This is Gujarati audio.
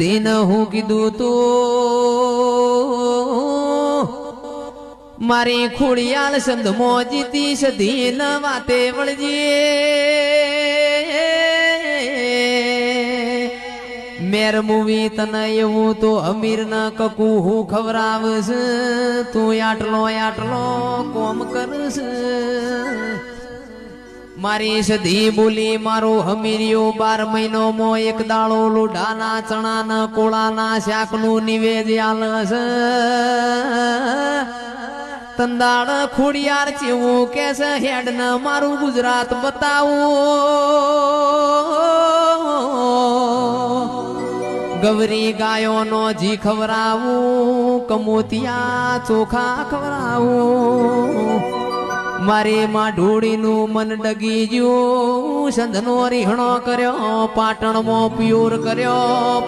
દીન હું કીધું તું, મારી ખોડિયાલ સંદ મોજીતી સધીન વાતે વળજે મેર મૂવી તને એવું તો અમીર ના કકુ, હું ખવરાવશ, તું આટલો આટલો કોમ કરશ. મારી સધી બોલી, મારો હમીરિયો બાર મહિનો મો એક દાળો લોઢાના, ચણાના, કોળાના શાકનું નિવેદ આલસ. તંદાળ ખોડિયાર ચેવું કે છે હેડ મારું ગુજરાત બતાવું. ગવરી ગાયોનો જી ખવરાવું કમોતિયા ચોખા ખવરાવું મારી માં ઢોળીનું મન ડગી ગયું. સંધનો રીહણો કર્યો પાટણમાં પ્યોર કર્યો